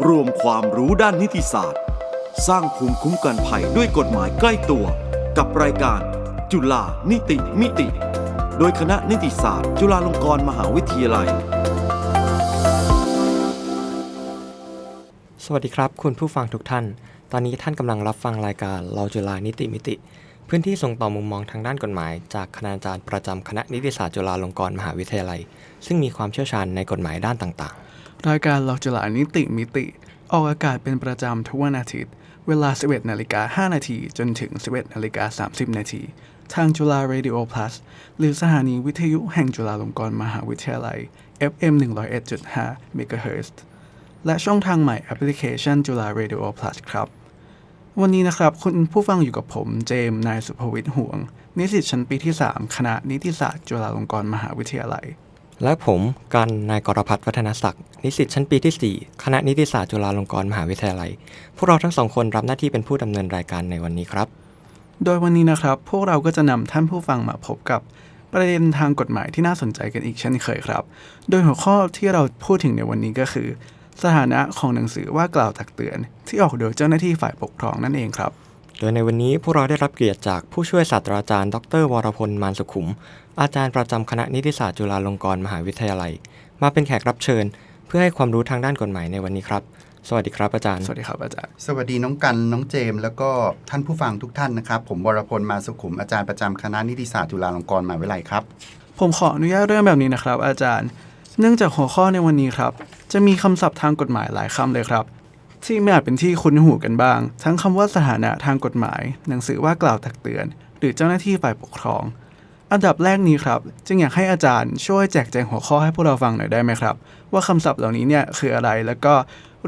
รวมความรู้ด้านนิติศาสตร์ สร้างภูมิคุ้มกันภัยด้วยกฎหมายใกล้ตัว กับรายการ จุฬานิติมิติ โดยคณะนิติศาสตร์ จุฬาลงกรณ์มหาวิทยาลัย สวัสดีครับ คุณผู้ฟังทุกท่าน ตอนนี้ท่านกำลังรับฟังรายการเราจุฬานิติมิติ พื้นที่ส่งต่อมุมมองทางด้านกฎหมาย จากคณาจารย์ประจำคณะนิติศาสตร์จุฬาลงกรณ์มหาวิทยาลัย ซึ่งมีความเชี่ยวชาญในกฎหมายด้านต่างๆ รายการเราจะหลานิติมิติ ออกอากาศเป็นประจำทุกวันอาทิตย์ เวลา 11นาฬิกา5นาทีจนถึง 11นาฬิกา30นาทีทางจุฬา Radio Plus หรือสถานีวิทยุแห่งจุฬาลงกรณ์มหาวิทยาลัย FM 101.5 MHz และช่องทางใหม่แอปพลิเคชันจุฬา Radio Plus ครับ วันนี้นะครับคุณผู้ฟังอยู่กับผมเจมส์นายสุภวิทย์ห่วง นิสิตชั้นปีที่ 3 คณะนิติศาสตร์จุฬาลงกรณ์มหาวิทยาลัย และผมกันนายกรพัฒน์วัฒนศักดิ์นิสิตชั้นปีที่ 4 คณะนิติศาสตร์จุฬาลงกรณ์มหาวิทยาลัย พวกเราทั้งสองคนรับหน้าที่เป็นผู้ดำเนินรายการในวันนี้ครับ โดยวันนี้นะครับ พวกเราก็จะนำท่านผู้ฟังมาพบกับประเด็นทางกฎหมายที่น่าสนใจกันอีกเช่นเคยครับ โดยหัวข้อที่เราพูดถึงในวันนี้ก็คือ สถานะของหนังสือว่ากล่าวตักเตือน ที่ออกโดยเจ้าหน้าที่ฝ่ายปกครองนั่นเองครับ โดยในวันนี้พวกเราได้รับเกียรติจากผู้ช่วยศาสตราจารย์ ดร วรพล มานสุขุม อาจารย์ประจำคณะนิติศาสตร์จุฬาลงกรณ์มหาวิทยาลัย มาเป็นแขกรับเชิญ เพื่อให้ความรู้ทางด้านกฎหมายในวันนี้ครับ สวัสดีครับอาจารย์ สวัสดีครับอาจารย์ สวัสดีน้องกันน้องเจมส์แล้วก็ท่านผู้ฟังทุกท่านนะครับ ผมวรพลมาสุขุมอาจารย์ประจำคณะนิติศาสตร์จุฬาลงกรณ์มหาวิทยาลัยครับ ผมขออนุญาตเริ่มแบบนี้นะครับ อาจารย์ เนื่องจากหัวข้อในวันนี้ครับ จะมีคำศัพท์ทางกฎหมายหลายคำเลยครับที่ไม่อาจเป็นที่คุ้นหูกันบ้าง ทั้งคำว่าสถานะทางกฎหมาย หนังสือว่ากล่าวตักเตือน หรือเจ้าหน้าที่ฝ่ายปกครอง อันดับแรกนี้ครับ จึงอยากให้อาจารย์ช่วยแจกแจงหัวข้อให้พวกเราฟังหน่อยได้ไหมครับ ว่าคำศัพท์เหล่านี้เนี่ยคืออะไรแล้วก็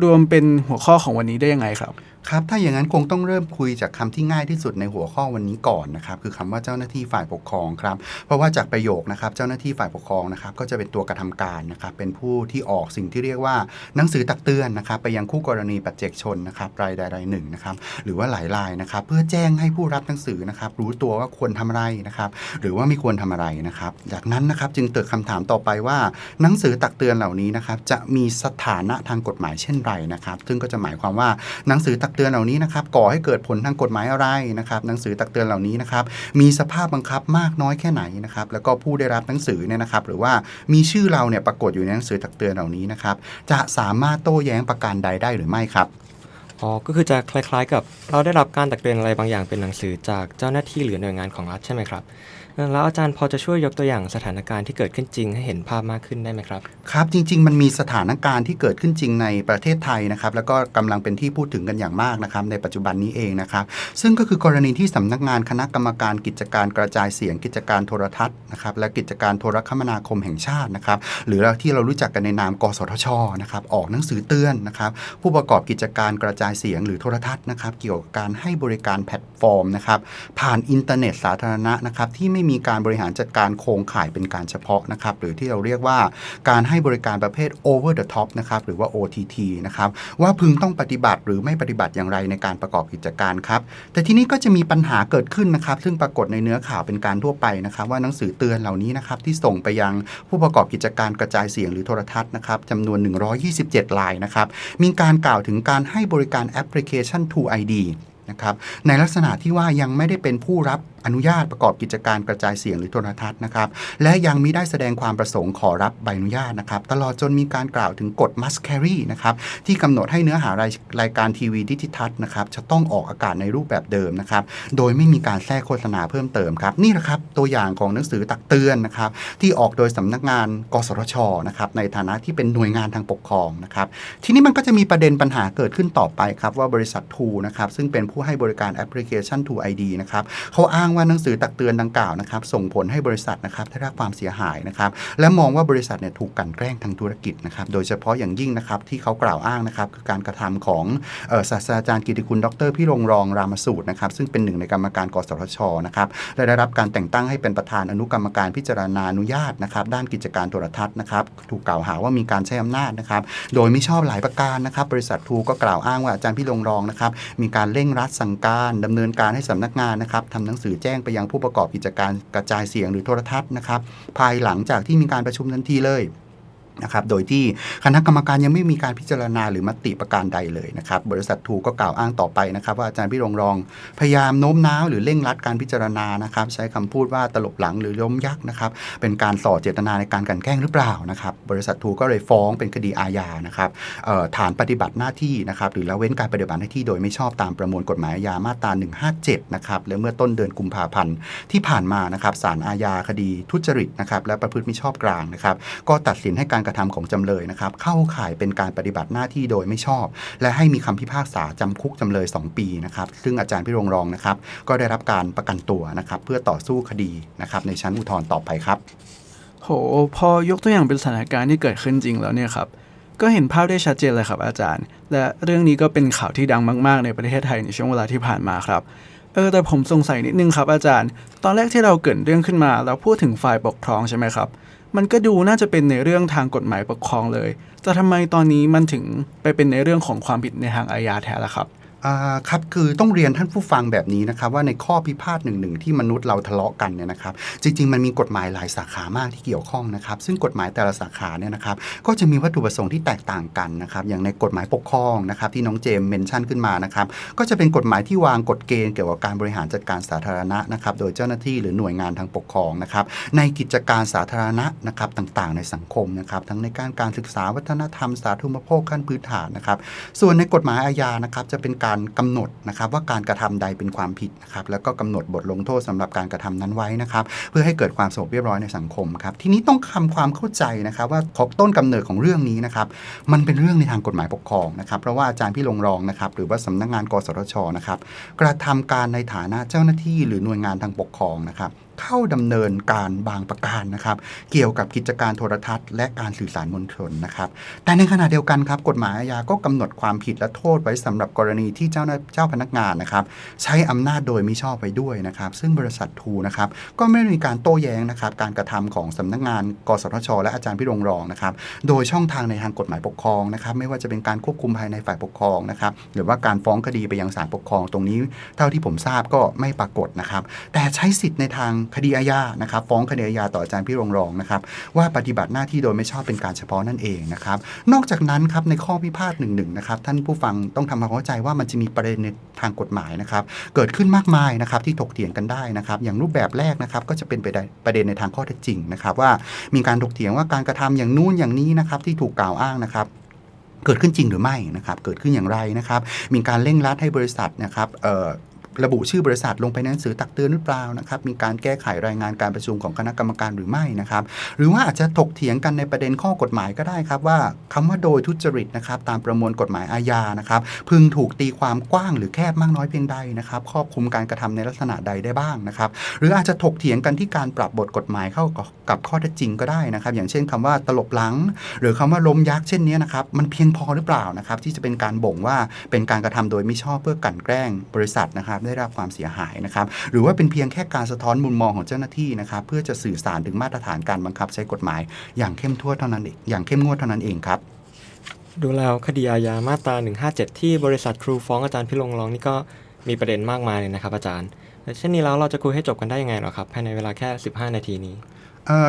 รวมเป็นหัวข้อของวันนี้ได้ยังไงครับ ครับ ถ้าอย่างนั้นคงต้องเริ่มคุยจากคำที่ง่ายที่สุดในหัวข้อวันนี้ก่อนนะครับ คือคำว่าเจ้าหน้าที่ฝ่ายปกครองครับ เพราะว่าจากประโยคนะครับ เจ้าหน้าที่ฝ่ายปกครองนะครับ ก็จะเป็นตัวกระทำการนะครับ เป็นผู้ที่ออกสิ่งที่เรียกว่าหนังสือตักเตือนนะครับ ไปยังคู่กรณีปัจเจกชนนะครับ รายใดรายหนึ่งนะครับ หรือว่าหลายรายนะครับ เพื่อแจ้งให้ผู้รับหนังสือนะครับ รู้ตัวว่าควรทำอะไรนะครับ หรือว่าไม่ควรทำอะไรนะครับ จากนั้นนะครับจึงเกิดคำถามต่อไปว่า หนังสือตักเตือนเหล่านี้นะครับ จะมีสถานะทางกฎหมายเช่นไรนะครับ ซึ่งก็จะหมายความว่าหนังสือตักเตือนเหล่านี้นะครับก่อให้เกิดผลทางกฎหมายอะไรนะครับหนังสือตักเตือนเหล่านี้นะครับมีสภาพบังคับมากน้อยแค่ไหนนะครับแล้วก็ผู้ได้รับหนังสือเนี่ยนะครับ หรือว่ามีชื่อเราเนี่ยปรากฏอยู่ในหนังสือตักเตือนเหล่านี้นะครับจะสามารถโต้แย้งประการใดได้หรือไม่ครับอ๋อก็คือจะคล้ายๆ กับเราได้รับการตักเตือนอะไรบางอย่างเป็นหนังสือจากเจ้าหน้าที่หรือหน่วยงานของรัฐใช่ไหมครับ แล้วอาจารย์พอจะช่วยยกตัวอย่างสถานการณ์ที่เกิดขึ้นจริงให้เห็นภาพมากขึ้นได้ไหมครับ ครับจริง ๆ มันมีสถานการณ์ที่เกิดขึ้นจริงในประเทศไทยนะครับ แล้วก็กำลังเป็นที่พูดถึงกันอย่างมากนะครับ ในปัจจุบันนี้เองนะครับ ซึ่งก็คือกรณีที่สำนักงานคณะกรรมการกิจการกระจายเสียงกิจการโทรทัศน์นะครับและกิจการโทรคมนาคมแห่งชาตินะครับ หรือที่เรารู้จักกันในนามกสทชนะครับออกหนังสือเตือนนะครับ ผู้ประกอบกิจการกระจายเสียงหรือโทรทัศน์นะครับ เกี่ยวกับการให้บริการแพลตฟอร์มนะครับผ่านอินเทอร์เน็ตสาธารณะนะครับที่ไม่มีการบริหารจัดการโครงข่ายเป็นการเฉพาะนะครับหรือที่เราเรียกว่าการให้บริการประเภท over the top นะครับหรือว่า OTT นะครับว่าพึงต้องปฏิบัติหรือไม่ปฏิบัติอย่างไรในการประกอบกิจการครับแต่ทีนี้ก็จะมีปัญหาเกิดขึ้นนะครับ ซึ่งปรากฏในเนื้อข่าวเป็นการทั่วไปนะครับว่าหนังสือเตือนเหล่านี้นะครับที่ส่งไปยังผู้ประกอบกิจการกระจายเสียงหรือโทรทัศน์นะครับจำนวน 127รายนะครับมีการกล่าวถึงการให้บริการแอปพลิเคชัน True ID นะครับในลักษณะที่ว่ายังไม่ได้เป็นผู้รับอนุญาตประกอบกิจการกระจายเสียงหรือโทรทัศน์นะครับและยังมิได้แสดงความประสงค์ขอรับใบอนุญาตนะครับตลอดจนมีการกล่าวถึงกฎ must carry นะครับที่กำหนดให้เนื้อหารายรายการทีวีดิจิทัศน์นะครับจะต้องออกอากาศในรูปแบบเดิมนะครับโดยไม่มีการแทรกโฆษณาเพิ่มเติมครับนี่แหละครับตัวอย่างของหนังสือตักเตือนนะครับที่ออกโดยสำนักงาน กสทชนะครับในฐานะที่เป็นหน่วยงานทางปกครองนะครับทีนี้มันก็จะมีประเด็นปัญหาเกิดขึ้นต่อไปครับว่าบริษัททูนะครับซึ่งเป็นผผู้ให้บริการแอปพลิเคชัน True ID นะครับเขาอ้างว่าหนังสือตักเตือนดังกล่าวนะครับส่งผลให้บริษัทนะครับได้รับความเสียหายนะครับและมองว่าบริษัทเนี่ยถูกกันแกล้งทางธุรกิจนะครับโดยเฉพาะอย่างยิ่งนะครับที่เขากล่าวอ้างนะครับคือการกระทำของศาสตราจารย์กิติคุณดรพี่รงรองรามสูตรนะครับซึ่งเป็นหนึ่งในกรรมการกสทชนะครับและได้รับการแต่งตั้งให้เป็นประธานอนุกรรมการพิจารณาอนุญาตนะครับด้านกิจการโทรทัศน์นะครับถูกกล่าวหาว่ามีการใช้อำนาจนะครับโดยไม่ชอบหลายประการนะครับบริษัททูก็กล่าวอ้างว่าอาจารย์พี่รงรองนะครับมีการเร่งรัดสั่งการดำเนินการให้สำนักงานนะครับทำหนังสือแจ้งไปยังผู้ประกอบกิจการกระจายเสียงหรือโทรทัศน์นะครับ ภายหลังจากที่มีการประชุมทันทีเลย นะครับ โดยที่คณะกรรมการยังไม่มีการพิจารณาหรือมติประการใดเลยนะครับ บริษัททูก็กล่าวอ้างต่อไปนะครับว่าอาจารย์พี่รงรองพยายามโน้มน้าวหรือเร่งรัดการพิจารณานะครับ ใช้คำพูดว่าตลบหลังหรือล้มยักษ์นะครับ เป็นการส่อเจตนาในการกันแกล้งหรือเปล่านะครับ บริษัททูก็เลยฟ้องเป็นคดีอาญานะครับฐานปฏิบัติหน้าที่นะครับ หรือละเว้นการปฏิบัติหน้าที่โดยไม่ชอบตามประมวลกฎหมายอาญามาตรา 157 นะครับ และเมื่อต้นเดือนกุมภาพันธ์ที่ผ่านมานะครับศาลอาญาคดีทุจริตนะครับและประพฤติมิชอบกลางนะครับ ก็ตัดสินให้การกระทำของจำเลยนะครับ เข้าข่ายเป็นการปฏิบัติหน้าที่โดยไม่ชอบ และให้มีคำพิพากษาจำคุกจำเลย 2 ปีนะครับ ซึ่งอาจารย์พิรงรองนะครับ ก็ได้รับการประกันตัวนะครับ เพื่อต่อสู้คดีนะครับในชั้นอุทธรณ์ต่อไปครับ โห พอยกตัวอย่างเป็นสถานการณ์ที่เกิดขึ้นจริงแล้วเนี่ยครับก็เห็นภาพได้ชัดเจนเลยครับอาจารย์ และเรื่องนี้ก็เป็นข่าวที่ดังมาก ๆ ในประเทศไทยในช่วงเวลาที่ผ่านมาครับ เออแต่ผมสงสัยนิดนึงครับอาจารย์ ตอนแรกที่เราเกิดเรื่องขึ้นมา เราพูดถึงฝ่ายปกครองใช่ไหมครับ มันก็ดูน่าจะเป็นในเรื่องทางกฎหมายปกครองเลย แต่ทำไมตอนนี้มันถึงไปเป็นในเรื่องของความผิดในทางอาญาแทนล่ะครับ ครับคือต้องเรียนท่านผู้ฟังแบบนี้นะครับว่าในข้อพิพาทหนึ่งหนึ่งที่มนุษย์เราทะเลาะกันเนี่ยนะครับจริง ๆ มันมีกฎหมายหลายสาขามากที่เกี่ยวข้องนะครับ ซึ่งกฎหมายแต่ละสาขาเนี่ยนะครับก็จะมีวัตถุประสงค์ที่แตกต่างกันนะครับอย่างในกฎหมายปกครองนะครับที่น้องเจมเมนชั่นขึ้นมานะครับก็จะเป็นกฎหมายที่วางกฎเกณฑ์เกี่ยวกับการบริหารจัดการสาธารณะนะครับโดยเจ้าหน้าที่หรือหน่วยงานทางปกครองนะครับในกิจการสาธารณะนะครับต่างๆ ในสังคมนะครับทั้งในการการศึกษาวัฒนธรรมสาธารณูปโภคขั้นพื้นฐานนะครับส่วนในกฎหมายอาญานะครับจะเป็นการกำหนดนะครับว่าการกระทำใดเป็นความผิดนะครับแล้วก็กำหนดบทลงโทษสำหรับการกระทำนั้นไว้นะครับเพื่อให้เกิดความสงบเรียบร้อยในสังคมครับทีนี้ต้องทำความเข้าใจนะครับว่าขอบต้นกำเนิดของเรื่องนี้นะครับมันเป็นเรื่องในทางกฎหมายปกครองนะครับเพราะว่าอาจารย์พี่ลงรองนะครับหรือว่าสำนักงานกสทชนะครับกระทำการในฐานะเจ้าหน้าที่หรือหน่วยงานทางปกครองนะครับ เข้าดำเนินการบางประการนะครับ เกี่ยวกับกิจการโทรทัศน์และการสื่อสารมวลชนนะครับ แต่ในขณะเดียวกันครับกฎหมายอาญาก็กำหนดความผิดและโทษไว้สำหรับกรณีที่เจ้าหน้าเจ้าพนักงานนะครับใช้อำนาจโดยมิชอบไว้ด้วยนะครับ ซึ่งบริษัททูนะครับก็ไม่ได้มีการโต้แย้งนะครับ การกระทำของสำนักงาน กสทช และอาจารย์พิรงรองนะครับ โดยช่องทางในทางกฎหมายปกครองนะครับ ไม่ว่าจะเป็นการควบคุมภายในฝ่ายปกครองนะครับ หรือว่าการฟ้องคดีไปยังศาลปกครองตรงนี้ เท่าที่ผมทราบก็ไม่ปรากฏนะครับ แต่ใช้สิทธิ์ในทางคดีอาญานะครับฟ้องคดีอาญาต่ออาจารย์พี่รงรองนะครับว่าปฏิบัติหน้าที่โดยไม่ชอบเป็นการเฉพาะนั่นเองนะครับนอกจากนั้นครับในข้อพิพาทหนึ่งหนึ่งนะครับท่านผู้ฟังต้องทำความเข้าใจว่ามันจะมีประเด็นในทางกฎหมายนะครับเกิดขึ้นมากมายนะครับที่ถกเถียงกันได้นะครับอย่างรูปแบบแรกนะครับก็จะเป็นไปได้ประเด็นในทางข้อเท็จจริงนะครับว่ามีการถกเถียงว่าการกระทำอย่างนู้นอย่างนี้นะครับที่ถูกกล่าวอ้างนะครับเกิดขึ้นจริงหรือไม่นะครับ เกิดขึ้นอย่างไรนะครับ มีการเร่งรัดให้บริษัทนะครับ ระบุชื่อบริษัทลงไปในหนังสือตักเตือนหรือเปล่านะครับ มีการแก้ไขรายงานการประชุมของคณะกรรมการหรือไม่นะครับ หรือว่าอาจจะถกเถียงกันในประเด็นข้อกฎหมายก็ได้ครับว่าคำว่าโดยทุจริตนะครับตามประมวลกฎหมายอาญานะครับ พึงถูกตีความกว้างหรือแคบมากน้อยเพียงใดนะครับ ครอบคลุมการกระทำในลักษณะใดได้บ้างนะครับ หรืออาจจะถกเถียงกันที่การปรับบทกฎหมายเข้ากับข้อเท็จจริงก็ได้นะครับ อย่างเช่นคำว่าตลบหลัง หรือคำว่าล้มยักษ์เช่นนี้นะครับ มันเพียงพอหรือเปล่านะครับ ที่จะเป็นการบ่งว่าเป็นการกระทำโดยม่ชอบเพื่อกลั่นแกล้งบริษัทนะครับได้รับความเสียหายนะครับหรือว่าเป็นเพียงแค่การสะท้อนมุมมองของเจ้าหน้าที่นะครับเพื่อจะสื่อสารถึงมาตรฐานการบังคับใช้กฎหมาย อย่างเข้มทั่วเท่านั้นเองอย่างเข้มงวดเท่านั้นเองครับดูแล้วคดีอาญามาตรา 157 ที่บริษัทครูฟ้องอาจารย์พิรงรองนี่ก็มีประเด็นมากมายเลยนะครับอาจารย์เช่นนี้แล้วเราจะคุยให้จบกันได้ยังไงหรอครับภายในเวลาแค่ 15 นาทีนี้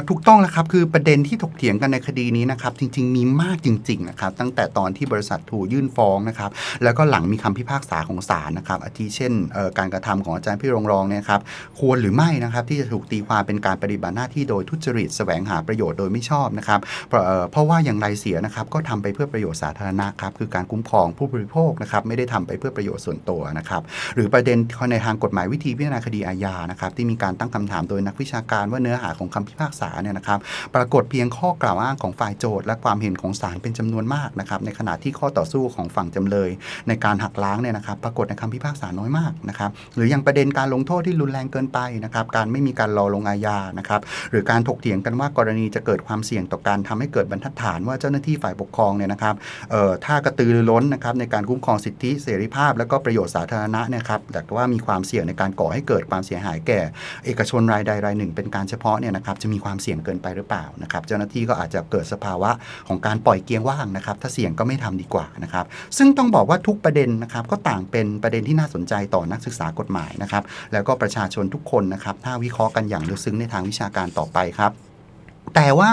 ถูกต้องแล้วครับคือประเด็นที่ถกเถียงกันในคดีนี้นะครับจริง ๆ มีมากจริงๆนะครับตั้งแต่ตอนที่บริษัทถูยื่นฟ้องนะครับแล้วก็หลังมีคำพิพากษาของศาลนะครับอาทิเช่นการกระทำของอาจารย์พี่รองรองเนี่ยครับควรหรือไม่นะครับที่จะถูกตีความเป็นการปฏิบัติหน้าที่โดยทุจริตแสวงหาประโยชน์โดยไม่ชอบนะครับเพราะเพราะว่าอย่างไรเสียนะครับก็ทำไปเพื่อประโยชน์สาธารณะครับคือการคุ้มครองผู้บริโภคนะครับไม่ได้ทำไปเพื่อประโยชน์ส่วนตัวนะครับหรือประเด็นในทางกฎหมายวิธีพิจารณาคดีอาญานะครับที่มีการตั้งคำถามโดยนักวิชาการว่าเนื้อหาของคำพิพากษาเนี่ยนะครับปรากฏเพียงข้อกล่าวอ้างของฝ่ายโจทและความเห็นของศาลเป็นจำนวนมากนะครับในขณะที่ข้อต่อสู้ของฝั่งจำเลย ในการหักล้างเนี่ยนะครับปรากฏในคำพิพากษาน้อยมากนะครับหรืออย่างประเด็นการลงโทษที่รุนแรงเกินไปนะครับการไม่มีการรอลงอาญานะครับหรือการถกเถียงกันว่ากรณีจะเกิดความเสี่ยงต่อการทำให้เกิดบรรทัดฐานว่าเจ้าหน้าที่ฝ่ายปกครองเนี่ยนะครับเอ่อถ้ากระตือรือร้นนะครับในการคุ้มครองสิทธิเสรีภาพ และก็ประโยชน์สาธารณะนยครับแต่ว่ามีความเสี่ยงในการก่อให้เกิดความเสียหายแก่ เอกชนรายใดรายหนึ่ง เป็นการเฉพาะเนี่ยนะครับจะมีีความเสี่ยงเกินไปหรือเปล่านะครับ เจ้าหน้าที่ก็อาจจะเกิดสภาวะของการปล่อยเกียงว่างนะครับ ถ้าเสี่ยงก็ไม่ทำดีกว่านะครับ ซึ่งต้องบอกว่าทุกประเด็นนะครับ ก็ต่างเป็นประเด็นที่น่าสนใจต่อนักศึกษากฎหมายนะครับ แล้วก็ประชาชนทุกคนนะครับ ถ้าวิเคราะห์กันอย่างลึกซึ้งในทางวิชาการต่อไปครับ แต่ว่า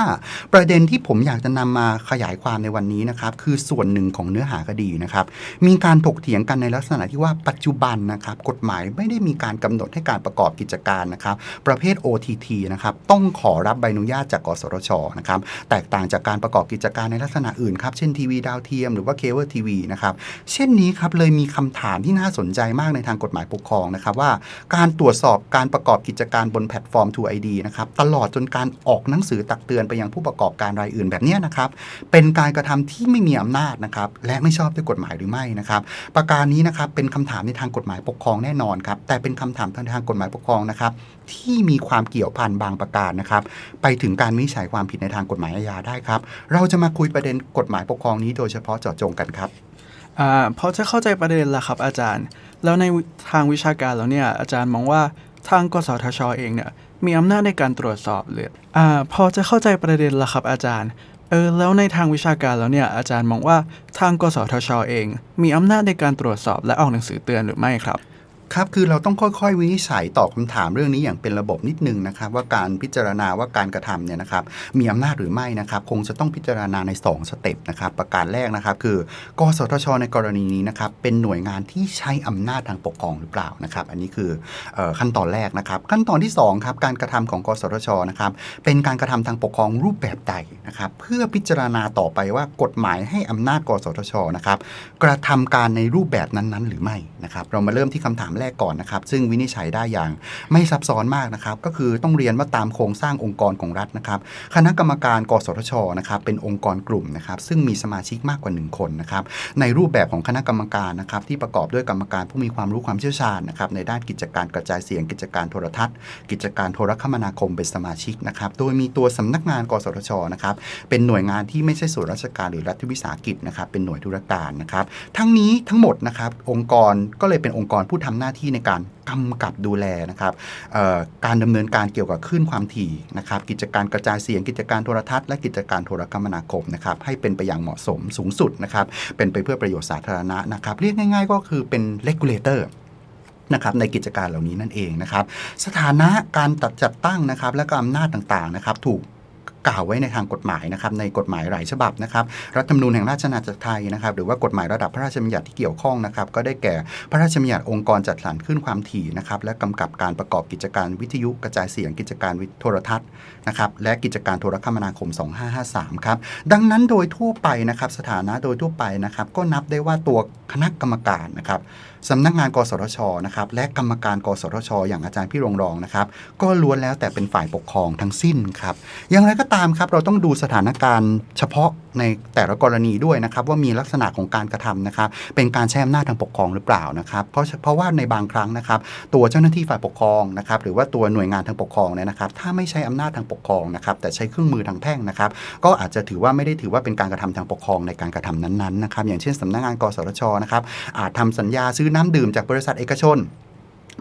ประเด็นที่ผมอยากจะนำมาขยายความในวันนี้นะครับ คือส่วนหนึ่งของเนื้อหาคดีนะครับ มีการถกเถียงกันในลักษณะที่ว่าปัจจุบันนะครับ กฎหมายไม่ได้มีการกำหนดให้การประกอบกิจการนะครับ ประเภท OTT นะครับต้องขอรับใบอนุญาตจากกสทชนะครับแตกต่างจากการประกอบกิจการในลักษณะอื่นครับเช่นทีวีดาวเทียมหรือว่าเคเบิลทีวีนะครับเช่นนี้ครับเลยมีคำถามที่น่าสนใจมากในทางกฎหมายปกครองนะครับว่า การตรวจสอบการประกอบกิจการบนแพลตฟอร์ม True ID นะครับตลอดจนการออกหนังสือตักเตือนไปยังผู้ประกอบการรายอื่นแบบนี้นะครับ เป็นการกระทำที่ไม่มีอำนาจนะครับ และไม่ชอบด้วยกฎหมายหรือไม่นะครับ ประการนี้นะครับเป็นคำถามในทางกฎหมายปกครองแน่นอนครับ แต่เป็นคำถามทางทางกฎหมายปกครองนะครับ ที่มีความเกี่ยวพันบางประการนะครับ ไปถึงการวิจัยความผิดในทางกฎหมายอาญาได้ครับ เราจะมาคุยประเด็นกฎหมายปกครองนี้โดยเฉพาะเจาะจงกันครับอ่าพอจะเข้าใจประเด็นแล้วครับอาจารย์ แล้วในทางวิชาการแล้วเนี่ยอาจารย์มองว่าทางกสทชเองเนี่ย มีอำนาจในการตรวจสอบหรืออ่าพอจะเข้าใจประเด็นละครับอาจารย์เออแล้วในทางวิชาการแล้วเนี่ยอาจารย์มองว่าทางกสทชเอง มีอำนาจในการตรวจสอบและออกหนังสือเตือนหรือไม่ครับ ครับคือเราต้องค่อยๆ วินิจฉัยตอบคำถามเรื่องนี้อย่างเป็นระบบนิดนึงนะครับ ว่าการพิจารณาว่าการกระทำเนี่ยนะครับมีอำนาจหรือไม่นะครับ คงจะต้องพิจารณาใน 2 สเต็ปนะครับ ประการแรกนะครับ คือกสทช ในกรณีนี้นะครับเป็นหน่วยงานที่ใช้อำนาจทางปกครองหรือเปล่านะครับ อันนี้คืออขั้นตอนแรกนะครับ ขั้นตอนที่2ครับการกระทำของกสทชนะครับเป็นการกระทำทางปกครองรูปแบบใดนะครับ เพื่อพิจารณาต่อไปว่ากฎหมายให้อำนาจกสทชนะครับกระทำการในรูปแบบนั้นๆ หรือไม่นะครับ เรามาเริ่มที่คำถามแรกก่อนนะครับ ซึ่งวินิจฉัยได้อย่างไม่ซับซ้อนมากนะครับ ก็คือต้องเรียนว่าตามโครงสร้างองค์กรของรัฐนะครับ คณะกรรมการกสทชนะครับเป็นองค์กรกลุ่มนะครับ ซึ่งมีสมาชิกมากกว่า 1 คนนะครับ ในรูปแบบของคณะกรรมการนะครับที่ประกอบด้วยกรรมการผู้มีความรู้ความเชี่ยวชาญนะครับในด้านกิจการกระจายเสียง กิจการโทรทัศน์ กิจการโทรคมนาคมเป็นสมาชิกนะครับ โดยมีตัวสำนักงาน กสทชนะครับเป็นหน่วยงานที่ไม่ใช่ส่วนราชการหรือรัฐวิสาหกิจนะครับเป็นหน่วยธุรการนะครับ ทั้งนี้ทั้งหมดนะครับองค์กรก็เลยเป็นองค์กรผู้ทำหน้าที่ในการกำกับดูแลนะครับการดำเนินการเกี่ยวกับคลื่นความถี่นะครับ กิจการกระจายเสียงกิจการโทรทัศน์และกิจการโทรคมนาคมนะครับ ให้เป็นไปอย่างเหมาะสมสูงสุดนะครับ เป็นไปเพื่อประโยชน์สาธารณะนะครับ เรียกง่าย ๆ ก็คือเป็น regulator นะครับในกิจการเหล่านี้นั่นเองนะครับ สถานะการตัดจัดตั้งนะครับ และก็อำนาจต่างๆนะครับ ถูก กล่าวไว้ในทางกฎหมายนะครับในกฎหมายหลายฉบับนะครับรัฐธรรมนูญแห่งราชอาณาจักรไทยนะครับหรือว่ากฎหมายระดับพระราชบัญญัติที่เกี่ยวข้องนะครับก็ได้แก่พระราชบัญญัติองค์กรจัดสรรคลื่นความถี่นะครับและกำกับการประกอบกิจการวิทยุกระจายเสียงกิจการโทรทัศน์นะครับและกิจการโทรคมนาคม 2553 ครับดังนั้นโดยทั่วไปนะครับสถานะโดยทั่วไปนะครับก็นับได้ว่าตัวคณะกรรมการนะครับ สำนักงานกสทชนะครับและกรรมการกสทช อย่างอาจารย์พี่รงรองนะครับก็ล้วนแล้วแต่เป็นฝ่ายปกครองทั้งสิ้นครับอย่างไรก็ตามครับเราต้องดูสถานการณ์เฉพาะในแต่ละกรณีด้วยนะครับว่ามีลักษณะของการกระทำนะครับเป็นการใช้อำนาจทางปกครองหรือเปล่านะครับเพราะเพราะว่าในบางครั้งนะครับตัวเจ้าหน้าที่ฝ่ายปกครองนะครับหรือว่าตัวหน่วยงานทางปกครองเนี่ยนะครับถ้าไม่ใช้อำนาจทางปกครองนะครับแต่ใช้เครื่องมือทางแพ่งนะครับก็อาจจะถือว่าไม่ได้ถือว่าเป็นการกระทำทางปกครองในการกระทำนั้นๆนะครับอย่างเช่นสำนักงานกสทชนะครับอาจทำสัญญาซื้อน้ำดื่มจากบริษัทเอกชน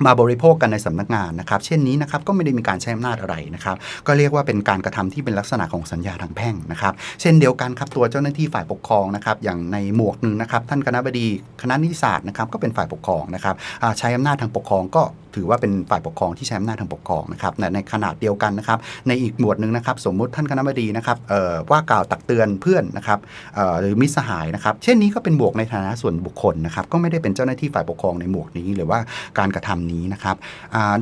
มาบริโภคกันในสำนักงานนะครับ เช่นนี้นะครับก็ไม่ได้มีการใช้อำนาจอะไรนะครับ ก็เรียกว่าเป็นการกระทำที่เป็นลักษณะของสัญญาทางแพ่งนะครับ เช่นเดียวกันครับตัวเจ้าหน้าที่ฝ่ายปกครองนะครับ อย่างในหมวกหนึ่งนะครับท่านคณะบดีคณะนิติศาสตร์นะครับก็เป็นฝ่ายปกครองนะครับใช้อำนาจทางปกครองก็ถือว่าเป็นฝ่ายปกครองที่ใช้อำนาจทางปกครองนะครับในขนาดเดียวกันนะครับ ในอีกหมวดหนึ่งนะครับ สมมุติท่านคณะบดีนะครับว่ากล่าวตักเตือนเพื่อนนะครับหรือมิสหายนะครับ เช่นนี้ก็เป็นบวกในฐานะส่วนบุคคลนะครับ ก็ไม่ได้เป็นเจ้าหน้าที่ฝ่ายปกครองในหมวกนี้หรือว่าการกระทำนี้นะครับ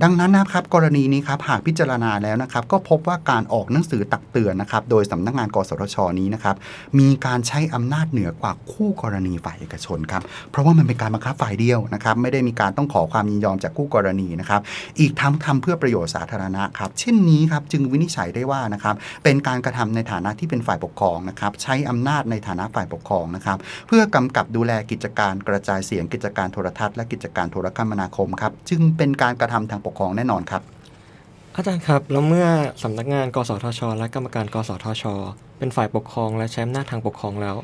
ดังนั้นนะครับกรณีนี้ครับหากพิจารณาแล้วนะครับ ก็พบว่าการออกหนังสือตักเตือนนะครับ โดยสำนักงานกสทชนี้นะครับ มีการใช้อำนาจเหนือกว่าคู่กรณีฝ่ายเอกชนครับ เพราะว่ามันเป็นการบังคับฝ่ายเดียวนะครับ ไม่ได้มีการต้องขอความยินยอมจากคู่กรณีนะครับ อีกทั้งทำเพื่อประโยชน์สาธารณะครับ เช่นนี้ครับจึงวินิจฉัยได้ว่านะครับ เป็นการกระทำในฐานะที่เป็นฝ่ายปกครองนะครับ ใช้อำนาจในฐานะฝ่ายปกครองนะครับ เพื่อกำกับดูแลกิจการกระจายเสียงกิจการโทรทัศน์และกิจการโทรคมนาคมครับจึงเป็นการกระทำทางปกครองแน่นอนครับ อาจารย์ครับ แล้วเมื่อสำนักงาน กสทช และกรรมการ กสทช เป็นฝ่ายปกครองและใช้อำนาจทางปกครองแล้ว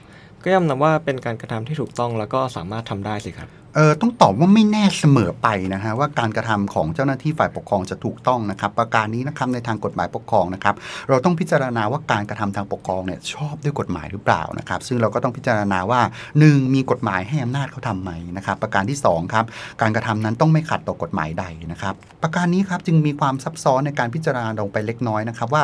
ก็ย่อมนับว่าเป็นการกระทำที่ถูกต้องแล้วก็สามารถทำได้สิครับ เออต้องตอบว่าไม่แน่เสมอไปนะฮะว่าการกระทำของเจ้าหน้าที่ฝ่ายปกครองจะถูกต้องนะครับ ประการนี้นะครับในทางกฎหมายปกครองนะครับเราต้องพิจารณาว่าการกระทำทางปกครองเนี่ยชอบด้วยกฎหมายหรือเปล่านะครับ ซึ่งเราก็ต้องพิจารณาว่า 1. มีกฎหมายให้อำนาจเขาทำไหมนะครับ ประการที่2ครับการกระทำนั้นต้องไม่ขัดต่อกฎหมายใดนะครับ ประการนี้ครับจึงมีความซับซ้อนในการพิจารณาลงไปเล็กน้อยนะครับว่า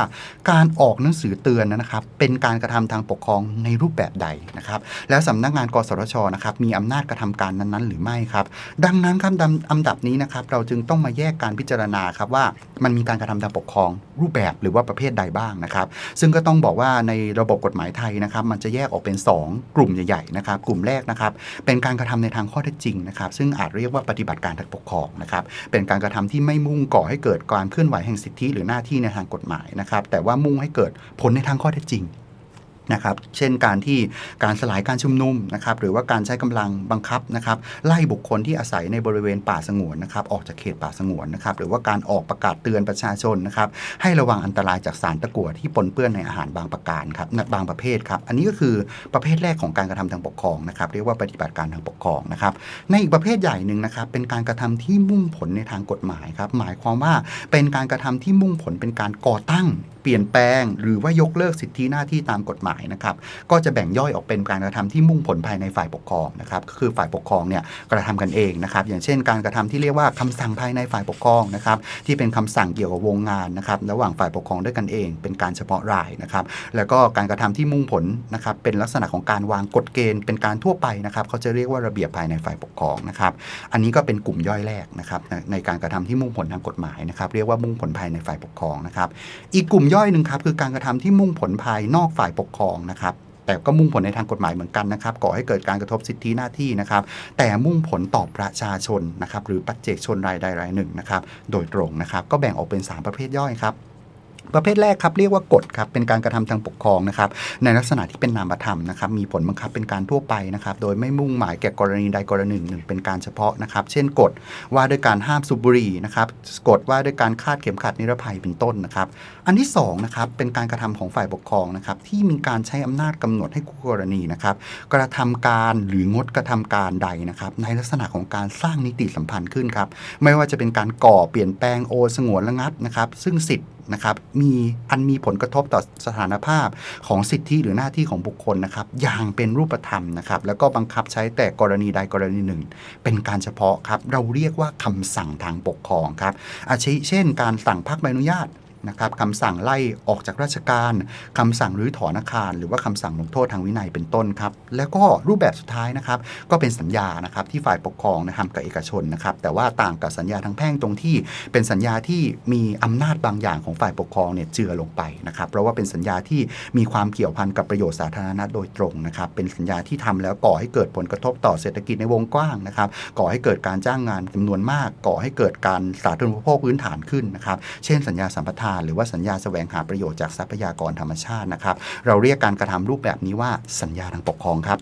การออกหนังสือเตือนนะครับ เป็นการกระทำทางปกครองในรูปแบบใดนะครับ และสำนักงานกสทชนะครับมีอำนาจกระทำการนั้นๆหรือไม่ครับ ดังนั้นครับอันดับนี้นะครับ เราจึงต้องมาแยกการพิจารณาครับว่ามันมีการกระทำทางปกครองรูปแบบหรือว่าประเภทใดบ้างนะครับ ซึ่งก็ต้องบอกว่าในระบบกฎหมายไทยนะครับ มันจะแยกออกเป็น 2 กลุ่มใหญ่ๆนะครับ กลุ่มแรกนะครับ เป็นการกระทำในทางข้อเท็จจริงนะครับ ซึ่งอาจเรียกว่าปฏิบัติการทางปกครองนะครับ เป็นการกระทำที่ไม่มุ่งก่อให้เกิดการเคลื่อนไหวแห่งสิทธิ หรือหน้าที่ในทางกฎหมายนะครับ แต่ว่ามุ่งให้เกิดผลในทางข้อเท็จจริง นะครับ เช่นการที่การสลายการชุมนุมนะครับ หรือว่าการใช้กำลังบังคับนะครับ ไล่บุคคลที่อาศัยในบริเวณป่าสงวนนะครับ ออกจากเขตป่าสงวนนะครับ หรือว่าการออกประกาศเตือนประชาชนนะครับ ให้ระวังอันตรายจากสารตะกั่วที่ปนเปื้อนในอาหารบางประการครับบางประเภทครับ อันนี้ก็คือประเภทแรกของการกระทำทางปกครองนะครับ เรียกว่าปฏิบัติการทางปกครองนะครับ ในอีกประเภทใหญ่หนึ่งนะครับ เป็นการกระทำที่มุ่งผลในทางกฎหมายครับ หมายความว่าเป็นการกระทำที่มุ่งผลเป็นการก่อตั้ง เปลี่ยนแปลง หรือว่ายกเลิกสิทธิหน้าที่ตามกฎหมายนะครับก็จะแบ่งย่อยออกเป็นการกระทำที่มุ่งผลภายในฝ่ายปกครองนะครับก็คือฝ่ายปกครองเนี่ยกระทำกันเองนะครับอย่างเช่น การกระทำที่เรียกว่าคำสั่งภายในฝ่ายปกครองนะครับที่เป็นคำสั่งเกี่ยวกับวงงานนะครับระหว่างฝ่ายปกครองด้วยกันเอง เป็นการเฉพาะรายนะครับแล้วก็การกระทำที่มุ่งผลนะครับเป็นลักษณะของการวางกฎเกณฑ์เป็นการทั่วไปนะครับเขาจะเรียกว่าระเบียบภายในฝ่ายปกครองนะครับอันนี้ก็เป็นกลุ่มย่อยแรกนะครับในในการกระทำที่มุ่งผลทางกฎหมายนะครับเรียกว่ามุ่งผลภายในฝ่ายปกครองนะครับอีกกลุ่มย่อยหนึ่งครับคือการกระทำที่มุ่งผลภายนอกฝ่ายปกครองนะครับแต่ก็มุ่งผลในทางกฎหมายเหมือนกันนะครับก่อให้เกิดการกระทบสิทธิหน้าที่นะครับ แต่มุ่งผลต่อประชาชนนะครับหรือปัจเจกชนรายใดรายหนึ่งนะครับโดยตรงนะครับก็แบ่งออกเป็น 3 ประเภทย่อยครับ ประเภทแรกครับเรียกว่ากฎครับเป็นการกระทำทางปกครองนะครับในลักษณะที่เป็นนามธรรมนะครับมีผลบังคับเป็นการทั่วไปนะครับโดยไม่มุ่งหมายแก่กรณีใดกรณีหนึ่งเป็นการเฉพาะนะครับเช่นกฎว่าด้วยการห้ามสูบบุหรี่นะครับกฎว่าด้วยการคาดเข็มขัดนิรภัยเป็นต้นนะครับอันที่2นะครับเป็นการกระทำของฝ่ายปกครองนะครับที่มีการใช้อำนาจกำหนดให้คู่กรณีนะครับกระทำการหรืองดกระทำการใดนะครับในลักษณะของการสร้างนิติสัมพันธ์ขึ้นครับไม่ว่าจะเป็นการก่อเปลี่ยนแปลงโอสงวนระงับนะครับซึ่งสิทธิ นะครับมีอันมีผลกระทบต่อสถานภาพของสิทธิหรือหน้าที่ของบุคคลนะครับอย่างเป็นรูปธรรมนะครับแล้วก็บังคับใช้แต่กรณีใดกรณีหนึ่ง เป็นการเฉพาะครับเราเรียกว่าคำสั่งทางปกครองครับอาชิเช่น การสั่งพักใบอนุญาต นะครับคำสั่งไล่ออกจากราชการคำสั่งรื้อถอนอาคาร หรือว่าคำสั่งลงโทษทางวินัยเป็นต้นครับแล้วก็รูปแบบสุดท้ายนะครับก็เป็นสัญญานะครับที่ฝ่ายปกครองนะทำกับเอกชนนะครับแต่ว่าต่างกับสัญญาทางแพ่งตรงที่เป็นสัญญาที่มีอำนาจบางอย่างของฝ่ายปกครองเนี่ยเจือลงไปนะครับเพราะว่าเป็นสัญญาที่มีความเกี่ยวพันกับประโยชน์สาธารณะโดยตรงนะครับเป็นสัญญาที่ทำแล้วก่อให้เกิดผลกระทบต่อเศรษฐกิจในวงกว้างนะครับก่อให้เกิดการจ้างงานจำนวนมาก ก่อให้เกิดการสาธารณูปโภคพื้นฐานขึ้นนะครับเช่นสัญญาสัมปทานหรือว่าสัญญาแสวงหาประโยชน์จากทรัพยากรธรรมชาตินะครับ เราเรียกการกระทำรูปแบบนี้ว่าสัญญาทางปกครองครับ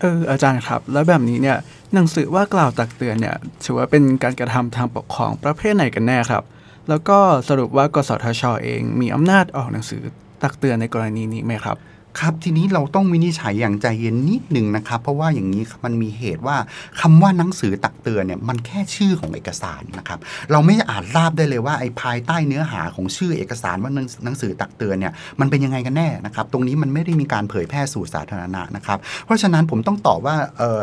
เอออาจารย์ครับ แล้วแบบนี้เนี่ยหนังสือว่ากล่าวตักเตือนเนี่ยถือว่าเป็นการกระทำทางปกครองประเภทไหนกันแน่ครับ แล้วก็สรุปว่ากสทชเองมีอำนาจออกหนังสือตักเตือนในกรณีนี้ไหมครับ ครับทีนี้เราต้องวินิจฉัยอย่างใจเย็นนิดหนึ่งนะครับ เพราะว่าอย่างนี้มันมีเหตุว่าคำว่าหนังสือตักเตือนเนี่ยมันแค่ชื่อของเอกสารนะครับ เราไม่อาจทราบได้เลยว่าไอ้ภายใต้เนื้อหาของชื่อเอกสารว่าหนังสือตักเตือนเนี่ยมันเป็นยังไงกันแน่นะครับ ตรงนี้มันไม่ได้มีการเผยแพร่สู่สาธารณะนะครับ เพราะฉะนั้นผมต้องตอบว่า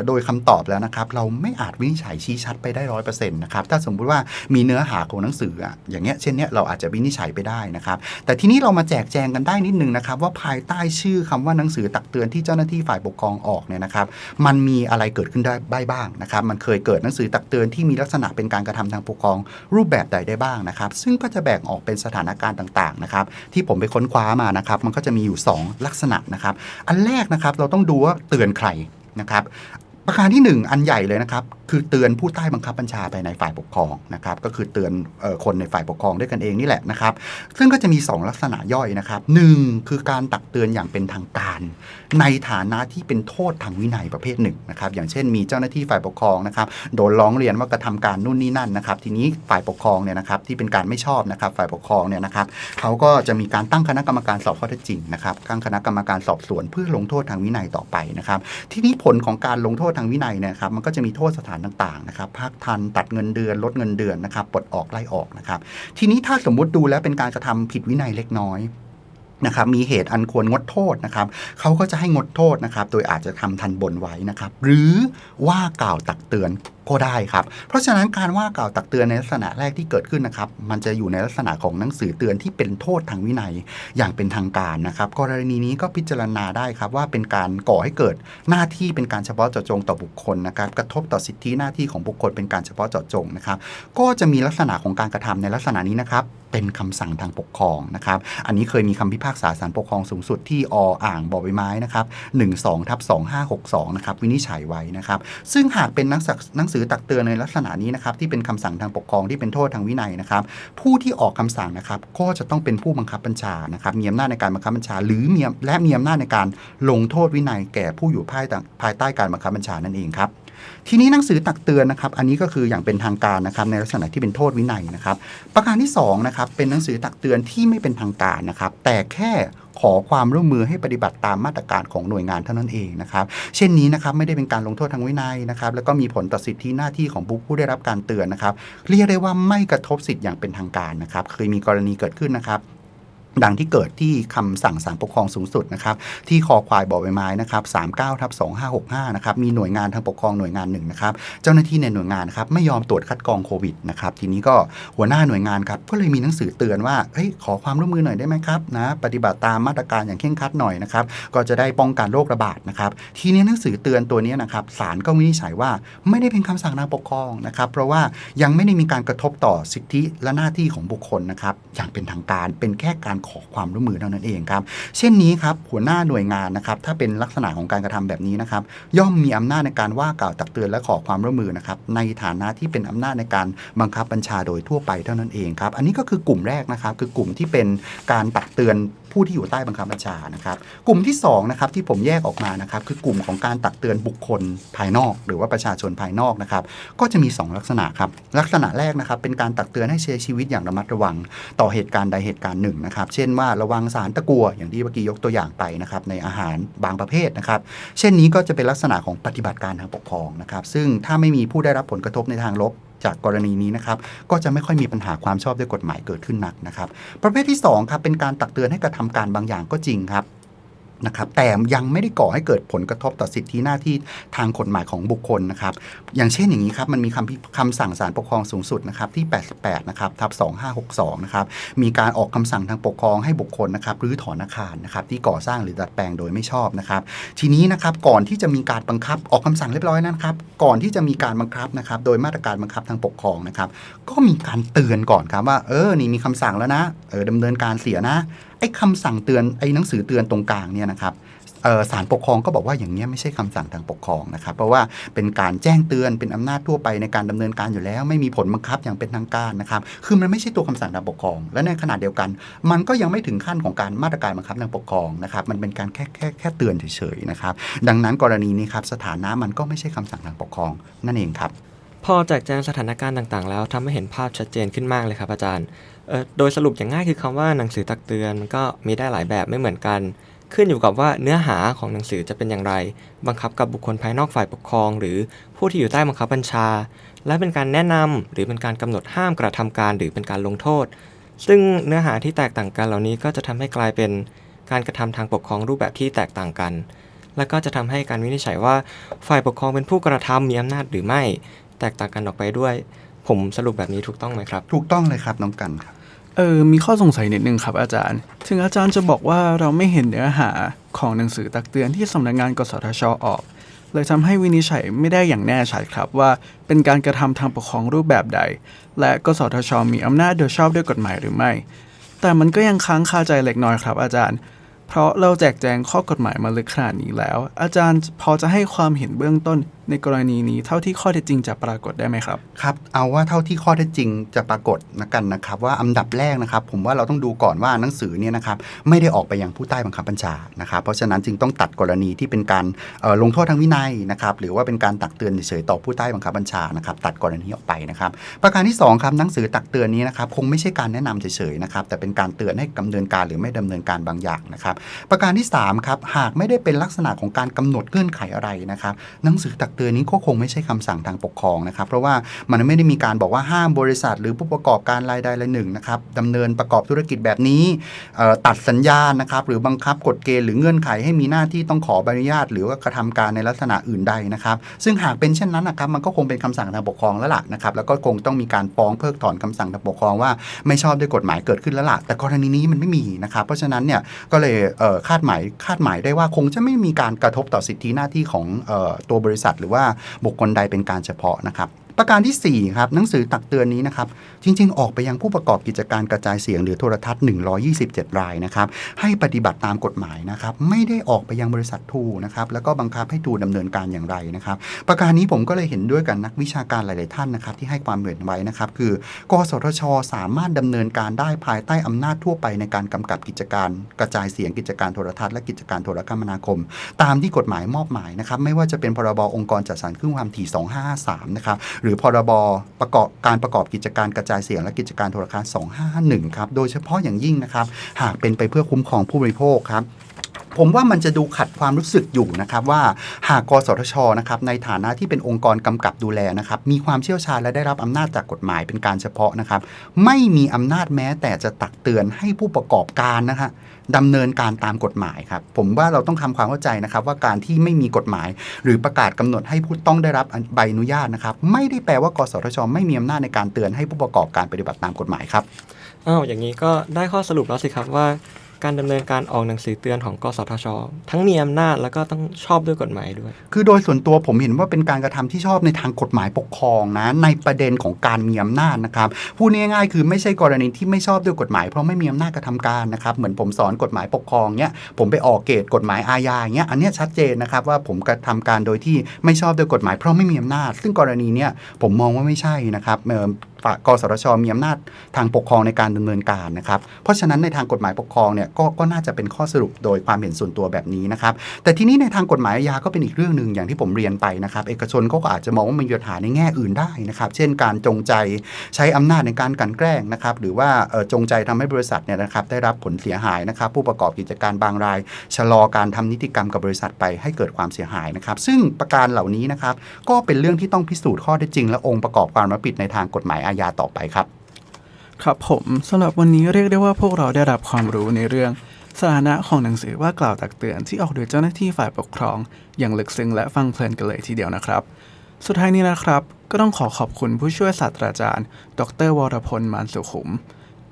โดยคำตอบแล้วนะครับ เราไม่อาจวินิจฉัยชี้ชัดไปได้ร้อยเปอร์เซ็นต์นะครับถ้าสมมุติว่ามีเนื้อหาของหนังสืออะอย่างเงี้ยเช่นเนี้ยเราอาจจะวินิจฉัยไปได้นะครับ แต่ทีนี้เรามาแจกแจงกันได้นิดนึงนะครับว่าภายใต้ชื่อคำว่าหนังสือตักเตือนที่เจ้าหน้าที่ฝ่ายปกครองออกเนี่ยนะครับ มันมีอะไรเกิดขึ้นได้บ้างนะครับ มันเคยเกิดหนังสือตักเตือนที่มีลักษณะเป็นการกระทำทางปกครองรูปแบบใดได้บ้างนะครับ ซึ่งก็จะแบ่งออกเป็นสถานการณ์ต่างๆนะครับ ที่ผมไปค้นคว้ามานะครับ มันก็จะมีอยู่ 2 ลักษณะนะครับ อันแรกนะครับเราต้องดูว่าเตือนใครนะครับ ประการที่ 1 อันใหญ่เลยนะครับ คือเตือนผู้ใต้บังคับบัญชาภายในฝ่ายปกครองนะครับ ก็คือเตือนออคนในฝ่ายปกครองด้วยกันเองนี่แหละนะครับ ซึ่งก็จะมี 2 ลักษณะย่อยนะครับหนึ่งคือการตักเตือนอย่างเป็นทางการ ในฐานะที่เป็นโทษทางวินัยประเภทหนึ่งนะครับ อย่างเช่นมีเจ้าหน้าที่ฝ่ายปกครองนะครับโดนร้องเรียนว่ากระทำการนู่นนี่นั่นนะครับ ทีนี้ฝ่ายปกครองเนี่ยนะครับที่เป็นการไม่ชอบนะครับฝ่ายปกครองเนี่ยนะครับเขาก็จะมีการตั้งคณะกรรมการสอบข้อเท็จจริงนะครับตั้งคณะกรรมการสอบสวนเพื่อลงโทษทางวินัยต่อไปนะครับ ทีนี้ผลของการลงโทษทางวินัยเนี่ยครับมันก็จะมีโทษสถานต่างๆนะครับพักทันตัดเงินเดือน ลดเงินเดือนนะครับปลดออกไล่ออกนะครับ ทีนี้ถ้าสมมุติดูแล้วเป็นการกระทำผิดวินัยเล็กน้อยนะครับมีเหตุอันควรงดโทษนะครับเขาก็จะให้งดโทษนะครับ โดยอาจจะทำทันบนไว้นะครับ หรือว่ากล่าวตักเตือน ก็ได้ครับ เพราะฉะนั้นการว่ากล่าวตักเตือนในลักษณะแรกที่เกิดขึ้นนะครับ มันจะอยู่ในลักษณะของหนังสือเตือนที่เป็นโทษทางวินัยอย่างเป็นทางการนะครับกรณีนี้ก็พิจารณาได้ครับว่าเป็นการก่อให้เกิดหน้าที่เป็นการเฉพาะเจาะจงต่อบุคคลนะครับกระทบต่อสิทธิหน้าที่ของบุคคลเป็นการเฉพาะเจาะจงนะครับ ก็จะมีลักษณะของการกระทำในลักษณะนี้นะครับเป็นคำสั่งทางปกครองนะครับ อันนี้เคยมีคำพิพากษาศาลปกครองสูงสุดที่ออ่างบอใบไม้นะครับ12ทับ2562นะครับวินิจฉัยไว้นะครับ ซึ่งหากเป็นหนังสือหนังสือตักเตือนในลักษณะนี้นะครับที่เป็นคำสั่งทางปกครองที่เป็นโทษทางวินัยนะครับ ผู้ที่ออกคำสั่งนะครับก็จะต้องเป็นผู้บังคับบัญชานะครับมีอำนาจในการบังคับบัญชา หรือมีและมีอำนาจในการลงโทษวินัยแก่ผู้อยู่ภายใต้การบังคับบัญชานั่นเองครับ ทีนี้หนังสือตักเตือนนะครับ อันนี้ก็คืออย่างเป็นทางการนะครับในลักษณะที่เป็นโทษวินัยนะครับ ประการที่2นะครับเป็นหนังสือตักเตือนที่ไม่เป็นทางการนะครับ แต่แค่ขอความร่วมมือให้ปฏิบัติตามมาตรการของหน่วยงานเท่านั้นเองนะครับ เช่นนี้นะครับไม่ได้เป็นการลงโทษทางวินัยนะครับ แล้วก็มีผลต่อสิทธิหน้าที่ของผู้ผู้ได้รับการเตือนนะครับ เรียกได้ว่าไม่กระทบสิทธิ์อย่างเป็นทางการนะครับ เคยมีกรณีเกิดขึ้นนะครับ ดังที่เกิดที่คำสั่งศาลปกครองสูงสุดนะครับที่คอควายบ่อใบไม้นะครับ39ทับ2565นะครับมีหน่วยงานทางปกครองหน่วยงานหนึ่งนะครับเจ้าหน้าที่ในหน่วยงานครับไม่ยอมตรวจคัดกรองโควิดนะครับทีนี้ก็หัวหน้าหน่วยงานครับก็เลยมีหนังสือเตือนว่าเฮ้ยขอความร่วมมือหน่อยได้ไหมครับนะปฏิบัติตามมาตรการอย่างเคร่งครัดหน่อยนะครับก็จะได้ป้องกันโรคระบาดนะครับทีนี้หนังสือเตือนตัวนี้นะครับศาลก็วินิจฉัยว่าไม่ได้เป็นคำสั่งทางปกครองนะครับเพราะว่ายังไม่ได้มีการกระทบต่อสิทธิและหน้าที่ของบุคคลนะครับอย่างเป็นทางการเป็นแค่การขอความร่วมมือเท่านั้นเองครับ เช่นนี้ครับหัวหน้าหน่วยงานนะครับถ้าเป็นลักษณะของการกระทำแบบนี้นะครับ ย่อมมีอำนาจในการว่ากล่าวตักเตือนและขอความร่วมมือนะครับในฐานะที่เป็นอำนาจในการบังคับบัญชาโดยทั่วไปเท่านั้นเองครับ อันนี้ก็คือกลุ่มแรกนะครับ คือกลุ่มที่เป็นการตักเตือน ผู้ที่อยู่ใต้บังคับบัญชานะครับ กลุ่มที่2นะครับที่ผมแยกออกมานะครับคือกลุ่มของการตักเตือนบุคคลภายนอก หรือว่าประชาชนภายนอกนะครับ ก็จะมี 2 ลักษณะครับลักษณะแรกนะครับเป็นการตักเตือนให้ใช้ชีวิตอย่างระมัดระวัง ต่อเหตุการณ์ใดเหตุการณ์หนึ่งนะครับ เช่นว่าระวังสารตะกัวอย่างที่เมื่อกี้ยกตัวอย่างไปนะครับในอาหารบางประเภทนะครับ เช่นนี้ก็จะเป็นลักษณะของปฏิบัติการทางปกครองนะครับ ซึ่งถ้าไม่มีผู้ได้รับผลกระทบในทางลบ จากกรณีนี้นะครับ ก็จะไม่ค่อยมีปัญหาความชอบด้วยกฎหมายเกิดขึ้นหนักนะครับ ประเภทที่2ครับเป็นการตักเตือนให้กระทำการบางอย่างก็จริงครับ นะครับแต่ยังไม่ได้ก่อให้เกิดผลกระทบต่อสิทธิหน้าที่ทางกฎหมายของบุคคลนะครับ อย่างเช่นอย่างนี้ครับมันมีคำคำสั่งศาลปกครองสูงสุดนะครับที่ 88 นะครับทับ 2562 นะครับมีการออกคำสั่งทางปกครองให้บุคคลนะครับรื้อถอนอาคารนะครับที่ก่อสร้างหรือดัดแปลงโดยไม่ชอบนะครับ ทีนี้นะครับก่อนที่จะมีการบังคับออกคำสั่งเรียบร้อยแล้นะครับ ก่อนที่จะมีการบังคับนะครับโดยมาตรการบังคับทางปกครองนะครับ ก็มีการเตือนก่อนครับว่าเออนี่มีคำสั่งแล้วนะเออดำเนินการเสียนะ ไอ้คำสั่งเตือนไอ้หนังสือเตือนตรงกลางเนี่ยนะครับเอ่อศาลปกครองก็บอกว่าอย่างนี้ไม่ใช่คำสั่งทางปกครองนะครับ เพราะว่าเป็นการแจ้งเตือนเป็นอำนาจทั่วไปในการดำเนินการอยู่แล้ว ไม่มีผลบังคับอย่างเป็นทางการนะครับคือมันไม่ใช่ตัวคำสั่งทางปกครอง และในขณะเดียวกัน มันก็ยังไม่ถึงขั้นของการมาตรการบังคับทางปกครองนะครับมันเป็นการแค่แค่แค่เตือนเฉยๆนะครับดังนั้นกรณีนี้ครับสถานะมันก็ไม่ใช่คำสั่งทางปกครองนั่นเองครับพอแจกแจงสถานการณ์ต่างๆ แล้วทำให้เห็นภาพชัดเจนขึ้นมากเลยครับอาจารย์ โดยสรุปอย่างง่ายคือคำว่าหนังสือตักเตือนมันก็มีได้หลายแบบไม่เหมือนกัน ขึ้นอยู่กับว่าเนื้อหาของหนังสือจะเป็นอย่างไร บังคับกับบุคคลภายนอกฝ่ายปกครอง หรือผู้ที่อยู่ใต้บังคับบัญชา และเป็นการแนะนำหรือเป็นการกำหนดห้ามกระทำการหรือเป็นการลงโทษ ซึ่งเนื้อหาที่แตกต่างกันเหล่านี้ก็จะทำให้กลายเป็นการกระทำทางปกครองรูปแบบที่แตกต่างกัน และก็จะทำให้การวินิจฉัยว่าฝ่ายปกครองเป็นผู้กระทำมีอำนาจหรือไม่ แตกต่างกันออกไปด้วย ผมสรุปแบบนี้ถูกต้องไหมครับ ถูกต้องเลยครับน้องกันครับ เออมีข้อสงสัยนิดนึงครับอาจารย์ ถึงอาจารย์จะบอกว่าเราไม่เห็นเนื้อหาของหนังสือตักเตือนที่สำนักงานกสทชออกเลยทำให้วินิจฉัยไม่ได้อย่างแน่ชัดครับว่าเป็นการกระทำทางปกครองรูปแบบใด และกสทช มีอำนาจโดยชอบด้วยกฎหมายหรือไม่ แต่มันก็ยังค้างคาใจเล็กน้อยครับอาจารย์ เพราะเราแจกแจงข้อกฎหมายมาลึกขนาดนี้แล้ว อาจารย์พอจะให้ความเห็นเบื้องต้น ในกรณีนี้เท่าที่ข้อเท็จจริงจะปรากฏได้ไหมครับ ครับ เอาว่าเท่าที่ข้อเท็จจริงจะปรากฏนะกันนะครับ ว่าอันดับแรกนะครับ ผมว่าเราต้องดูก่อนว่าหนังสือเนี่ยนะครับไม่ได้ออกไปยังผู้ใต้บังคับบัญชานะครับเพราะฉะนั้นจึงต้องตัดกรณีที่เป็นการลงโทษทางวินัยนะครับหรือว่าเป็นการตักเตือนเฉยๆต่อผู้ใต้บังคับบัญชานะครับตัดกรณีออกไปนะครับ ประการที่สองครับหนังสือตักเตือนนี้นะครับคงไม่ใช่การแนะนำเฉยๆนะครับแต่เป็นการเตือนให้ดำเนินการหรือไม่ดำเนินการบางอย่างนะครับ ประการที่3ครับหากไม่ได้เป็นลักษณะของการกำหนดเงื่อนไขอะไรนะครับหนังสือตักเตือนนี้ก็คงไม่ใช่คำสั่งทางปกครองนะครับ เพราะว่ามันไม่ได้มีการบอกว่าห้ามบริษัท หรือผู้ประกอบการรายใดรายหนึ่งนะครับดำเนินประกอบธุรกิจแบบนี้ตัดสัญญาณนะครับหรือบังคับกฎเกณฑ์หรือเงื่อนไขให้มีหน้าที่ต้องขอใบอนุญาต หรือว่ากระทำการในลักษณะอื่นใดนะครับ ซึ่งหากเป็นเช่นนั้นนะครับมันก็คงเป็นคำสั่งทางปกครองแล้วล่ะนะครับแล้วก็คงต้องมีการฟ้องเพิกถอนคำสั่งทางปกครองว่าไม่ชอบด้วยกฎหมายเกิดขึ้นแล้วล่ะแต่กรณีนี้มันไม่มีนะครับ เพราะฉะนั้นเนี่ยก็เลยคาดหมายคาดหมายได้ว่าคงจะไม่มีการกระทบต่อสิทธิหน้าที่ของออตัวบริษัทหรือว่าบุคคลใดเป็นการเฉพาะนะครับประการทีสี่ 4 ครับ หนังสือตักเตือนนี้นะครับ จริง ๆ ออกไปยังผู้ประกอบกิจการกระจายเสียงหรือโทรทัศน์ 127 รายนะครับ ให้ปฏิบัติตามกฎหมายนะครับ ไม่ได้ออกไปยังบริษัททูนะครับ แล้วก็บังคับให้ทูดำเนินการอย่างไรนะครับ ประการนี้ผมก็เลยเห็นด้วยกับนักวิชาการหลาย ๆ ท่านนะครับ ที่ให้ความเห็นไว้นะครับ คือกสทช สามารถดำเนินการได้ภายใต้อำนาจทั่วไปในการกำกับกิจการกระจายเสียงกิจการโทรทัศน์และกิจการโทรคมนาคม ตามที่กฎหมายมอบหมายนะครับ ไม่ว่าจะเป็นพรบองค์กรจัดสรรคลื่นความถี่ 2553 นะครับหรืือพรบประกอบการประกอบกิจการกระจายเสียงและกิจการโทรคมนาคม 2551 ครับ โดยเฉพาะอย่างยิ่งนะครับ หากเป็นไปเพื่อคุ้มครองผู้บริโภคครับ ผมว่ามันจะดูขัดความรู้สึกอยู่นะครับว่าหากกสทชนะครับในฐานะที่เป็นองค์กรกำกับดูแลนะครับมีความเชี่ยวชาญและได้รับอำนาจจากกฎหมายเป็นการเฉพาะนะครับ ไม่มีอำนาจแม้แต่จะตักเตือนให้ผู้ประกอบการนะฮะดำเนินการตามกฎหมายครับ ผมว่าเราต้องทำความเข้าใจนะครับ ว่าการที่ไม่มีกฎหมาย หรือประกาศกำหนดให้ผู้ต้องได้รับใบอนุญาตนะครับ ไม่ได้แปลว่ากสทช ไม่มีอำนาจในการเตือนให้ผู้ประกอบการปฏิบัติตามกฎหมายครับอ้าวอย่างนี้ก็ได้ข้อสรุปแล้วสิครับว่า การดำเนินการออกหนังสือเตือนของกสทช ทั้งมีอำนาจแล้วก็ต้องชอบด้วยกฎหมายด้วย คือโดยส่วนตัวผมเห็นว่าเป็นการกระทำที่ชอบในทางกฎหมายปกครองนะ ในประเด็นของการมีอำนาจนะครับพูดง่ายๆคือไม่ใช่กรณีที่ไม่ชอบด้วยกฎหมายเพราะไม่มีอำนาจกระทำการนะครับเหมือนผมสอนกฎหมายปกครองเนี้ยผมไปออกเกตกฎหมายอาญาเงี้ยอันเนี้ยชัดเจนนะครับว่าผมกระทำการโดยที่ไม่ชอบด้วยกฎหมายเพราะไม่มีอำนาจ ซึ่งกรณีเนี้ยผมมองว่าไม่ใช่นะครับเอ่อฝ่ายกสทชมีอำนาจทางปกครองในการดำเนินการนะครับ เพราะฉะนั้นในทางกฎหมายปกครองเนี่ยก็ก็น่าจะเป็นข้อสรุปโดยความเห็นส่วนตัวแบบนี้นะครับ แต่ทีนี้ในทางกฎหมายอาญาก็เป็นอีกเรื่องหนึ่งอย่างที่ผมเรียนไปนะครับ เอกชนก็อาจจะมองว่ามันมีปัญหาในแง่อื่นได้นะครับ เช่นการจงใจใช้อำนาจในการกันแกล้งนะครับ หรือว่าจงใจทำให้บริษัทเนี่ยนะครับได้รับผลเสียหายนะครับ ผู้ประกอบกิจการบางราย ชะลอการทำนิติกรรมกับบริษัทไปให้เกิดความเสียหายนะครับ ซึ่งประการเหล่านี้นะครับก็เป็นเรื่องที่ต้องพิสูจน์ข้อเท็จจริง และองค์ประกอบความรับผิดในทางกฎหมายอาญาต่อไปครับ ครับผมสำหรับวันนี้เรียกได้ว่าพวกเราได้รับความรู้ในเรื่องสถานะของหนังสือว่ากล่าวตักเตือนที่ออกโดยเจ้าหน้าที่ฝ่ายปกครอง อย่างลึกซึ้งและฟังเพลินกันเลยทีเดียวนะครับ สุดท้ายนี้นะครับ ก็ต้องขอขอบคุณผู้ช่วยศาสตราจารย์ ดร วรพลมานสุขุม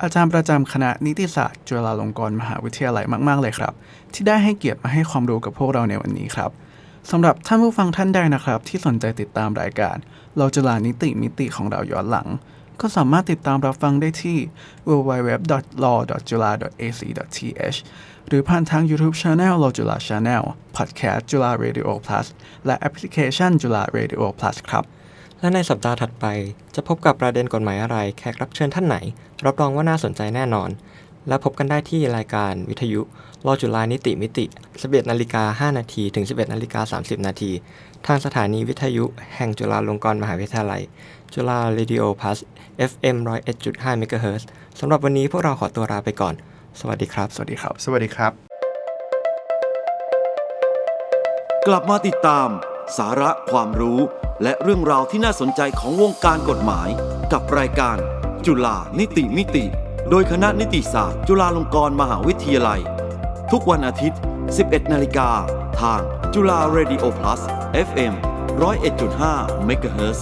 อาจารย์ประจำคณะนิติศาสตร์จุฬาลงกรณ์มหาวิทยาลัยมาก ๆ เลยครับ ที่ได้ให้เกียรติมาให้ความรู้กับพวกเราในวันนี้ครับ สำหรับท่านผู้ฟังท่านใดนะครับ ที่สนใจติดตามรายการ เราจุฬานิติมิติของเราย้อนหลัง ก็สามารถติดตามรับฟังได้ที่ www.law.jula.ac.th หรือผ่านทาง YouTube Channel เราจุฬา Channel Podcast จุฬา Radio Plus และแอปพลิเคชันจุฬา Radio Plus ครับ และในสัปดาห์ถัดไป จะพบกับประเด็นกฎหมายอะไร แขกรับเชิญท่านไหน รับรองว่าน่าสนใจแน่นอน และพบกันได้ที่รายการวิทยุรอจุฬานิติมิติ 11นาฬิกา5นาทีถึง 11นาฬิกา30 นาที ทางสถานีวิทยุแห่งจุฬาลงกรณ์มหาวิทยาลัย จุฬา Radio Plus FM 101.5 MHz สำหรับวันนี้พวกเราขอตัวลาไปก่อน สวัสดีครับ สวัสดีครับ สวัสดีครับ กลับมาติดตาม สาระความรู้ และเรื่องราวที่น่าสนใจของวงการกฎหมาย กับรายการจุฬานิติมิติ โดยคณะนิติศาสตร์ จุฬาลงกรณ์มหาวิทยาลัย ทุกวันอาทิตย์ 11 นาฬิกา ทางจุฬา Radio Plus FM 101.5 MHz